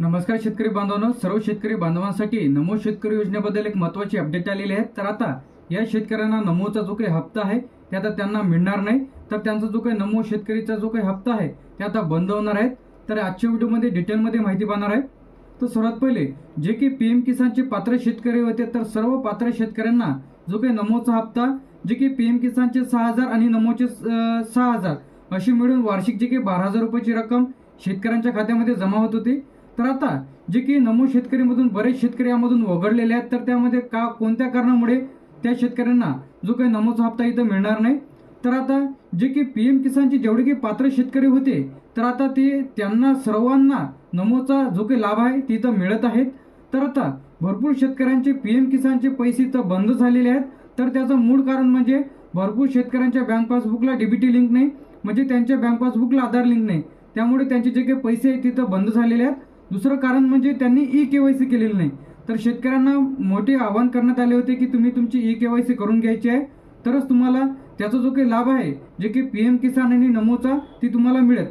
नमस्कार शेतकरी बांधवांनो सर्व शेतकरी बांधवांसाठी नमो शेतकरी योजनेबद्दल एक महत्वाची अपडेट आलेली आहे. तर आता या शेतकऱ्यांना नमोचा जो काही हप्ता आहे ते आता त्यांना मिळणार नाही. तर त्यांचा जो काही नमो शेतकरीचा जो काही हप्ता आहे ते आता बंद होणार आहेत. तर आजच्या व्हिडिओमध्ये डिटेलमध्ये माहिती पाहणार आहे. तर सर्वात पहिले जे की पी एम किसानचे पात्र शेतकरी होते तर सर्व पात्र शेतकऱ्यांना जो काही नमोचा हप्ता जे की पी एम किसानचे सहा हजार आणि नमोचे सहा हजार अशी मिळून वार्षिक जे काही बारा हजार रुपयाची रक्कम शेतकऱ्यांच्या खात्यामध्ये जमा होत होती. तर आता जे की नमो शेतकरीमधून बरेच शेतकरी यामधून वगळलेले आहेत तर त्यामध्ये का कोणत्या कारणामुळे त्या शेतकऱ्यांना जो काही नमोचा हप्ता इथं मिळणार नाही? तर आता जे की पी एम किसानचे जेवढे काही पात्र शेतकरी होते तर आता ते त्यांना सर्वांना नमोचा जो काही लाभ आहे ते इथं मिळत आहेत. तर आता भरपूर शेतकऱ्यांचे पी एम किसानचे पैसे इथं बंद झालेले आहेत. तर त्याचं मूळ कारण म्हणजे भरपूर शेतकऱ्यांच्या बँक पासबुकला डीबीटी लिंक नाही म्हणजे त्यांच्या बँक पासबुकला आधार लिंक नाही. त्यामुळे त्यांचे जे काही पैसे आहेत तिथं बंद झालेले आहेत. दुसरं कारण म्हणजे त्यांनी ई के वाय सी केलेली नाही. तर शेतकऱ्यांना मोठे आवाहन करण्यात आले होते की तुम्ही तुमची ई के वाय सी करून घ्यायची आहे. तरच तुम्हाला त्याचा जो काही लाभ आहे जे की पी एम किसान आणि नमोचा ती तुम्हाला मिळेल.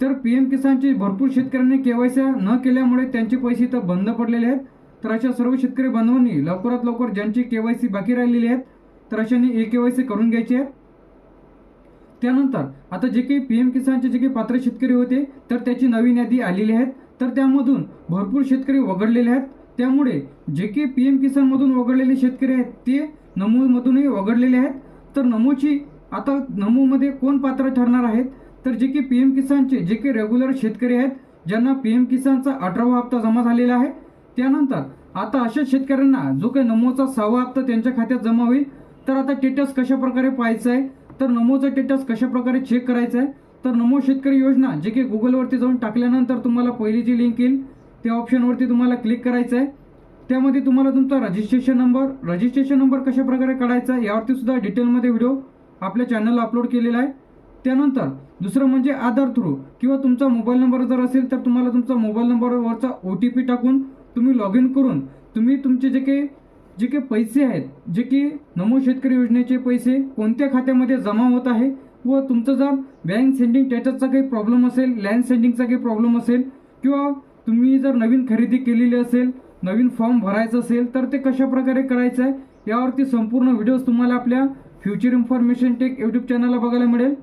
तर पी एम किसानचे भरपूर शेतकऱ्यांनी के वाय सी न केल्यामुळे त्यांचे पैसे इथं बंद पडलेले आहेत. तर अशा सर्व शेतकरी बांधवांनी लवकरात लवकर ज्यांची के वाय सी बाकी राहिलेली आहेत तर अशांनी ए के वाय सी करून घ्यायची आहे. त्यानंतर आता जे काही पी एम किसानचे जे काही पात्र शेतकरी होते तर त्याची नवीन यादी आलेली आहेत. तर त्यामधून भरपूर शेतकरी वगळलेले आहेत. त्यामुळे जे काही पी एम किसानमधून वगळलेले शेतकरी आहेत ते नमोमधूनही वगळलेले आहेत. तर नमोची आता नमोमध्ये कोण पात्र ठरणार आहेत? तर जे की पी एम किसानचे जे काही रेग्युलर शेतकरी आहेत ज्यांना पी एम किसानचा अठरावा हप्ता जमा झालेला आहे. त्यानंतर आता अशा शेतकऱ्यांना जो काही नमोचा सहावा हप्ता त्यांच्या खात्यात जमा होईल. तर आता टेटस कशा प्रकारे पाहायचं आहे? तर नमोचं टेटस कशा प्रकारे चेक करायचं आहे? तर नमो शेतकरी योजना जे की गुगलवरती जाऊन टाकल्यानंतर तुम्हाला पहिली जी लिंक येईल त्या ऑप्शनवरती तुम्हाला क्लिक करायचं आहे. त्यामध्ये तुम्हाला तुमचा रजिस्ट्रेशन नंबर रजिस्ट्रेशन नंबर कशा प्रकारे काढायचा आहे यावरती सुद्धा डिटेलमध्ये व्हिडिओ आपल्या चॅनलला अपलोड केलेला आहे. त्यानंतर दुसरं म्हणजे आधार थ्रू किंवा तुमचा मोबाईल नंबर जर असेल तर तुम्हाला तुमचा मोबाईल नंबरवरचा ओ टी पी टाकून तुम्ही लॉग इन करून तुम्ही तुमचे जे काही जे काही पैसे आहेत जे की नमो शेतकरी योजनेचे पैसे कोणत्या खात्यामध्ये जमा होत आहे व तुमचं जर बँक सेंडिंग स्टेटसचा काही प्रॉब्लेम असेल लँड सेंडिंगचा काही प्रॉब्लेम असेल किंवा तुम्ही जर नवीन खरेदी केलेली असेल नवीन फॉर्म भरायचं असेल तर ते कशा प्रकारे करायचं आहे? यावरती संपूर्ण व्हिडिओज तुम्हाला आपल्या फ्युचर इन्फॉर्मेशन टेक यूट्यूब चॅनलला बघायला मिळेल.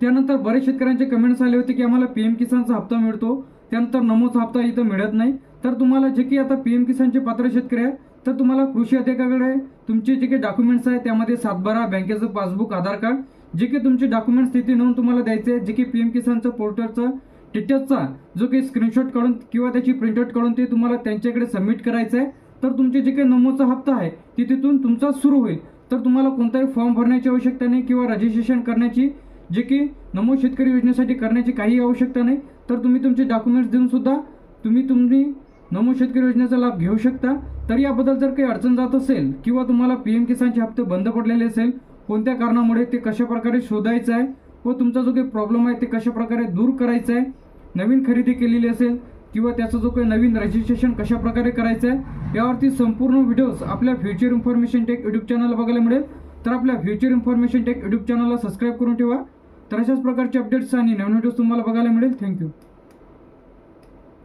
त्यानंतर बरेच शेतकऱ्यांचे कमेंट्स आले होते की आम्हाला पी एम किसानचा हप्ता मिळतो. त्यानंतर नमोचा हप्ता इथं मिळत नाही. तर तुम्हाला जे की आता पी एम किसानचे पात्र शेतकरी आहे तर तुम्हाला कृषी अधिकाऱ्याकडे तुमचे जे काही डॉक्युमेंट्स आहे त्यामध्ये सातबारा बँकेचं पासबुक आधार कार्ड जे की तुमचे डॉक्युमेंट्स तिथे नेऊन तुम्हाला द्यायचे जे की पी एम किसानचं पोर्टलचं डिटेल्सचा जो काही स्क्रीनशॉट काढून किंवा त्याची प्रिंटआउट काढून ते तुम्हाला त्यांच्याकडे सबमिट करायचं आहे तर तुमचे जे काही नमोचा हप्ता आहे ते तिथून तुमचा सुरू होईल. तर तुम्हाला कोणताही फॉर्म भरण्याची आवश्यकता नाही किंवा रजिस्ट्रेशन करण्याची जे की नमो शेतकरी योजनेसाठी करण्याची काही आवश्यकता नाही. तर तुम्ही तुमचे डॉक्युमेंट्स देऊन सुद्धा तुम्ही तुम्ही नमो शेतकरी योजनेचा लाभ घेऊ शकता. तर याबद्दल जर काही अडचण जात असेल किंवा तुम्हाला पी एम किसानचे हप्ते बंद पडलेले असेल कोणत्या कारणामुळे ते कशा प्रकारे शोधायचं आहे? व तुमचा जो काही प्रॉब्लेम आहे ते कशा प्रकारे दूर करायचं आहे? नवीन खरेदी केलेली असेल किंवा त्याचं जो काही नवीन रजिस्ट्रेशन कशा प्रकारे करायचं आहे? यावरती संपूर्ण व्हिडिओज आपल्या फ्युचर इन्फॉर्मेशन टेक यूट्यूब चॅनलला बघायला मिळेल. तर आपल्या फ्युचर इन्फॉर्मेशन टेक यूट्यूब चॅनलला सबस्क्राईब करून ठेवा. तर अशाच प्रकारचे अपडेट्स आणि नवीन व्हिडिओज तुम्हाला बघायला मिळेल. थँक्यू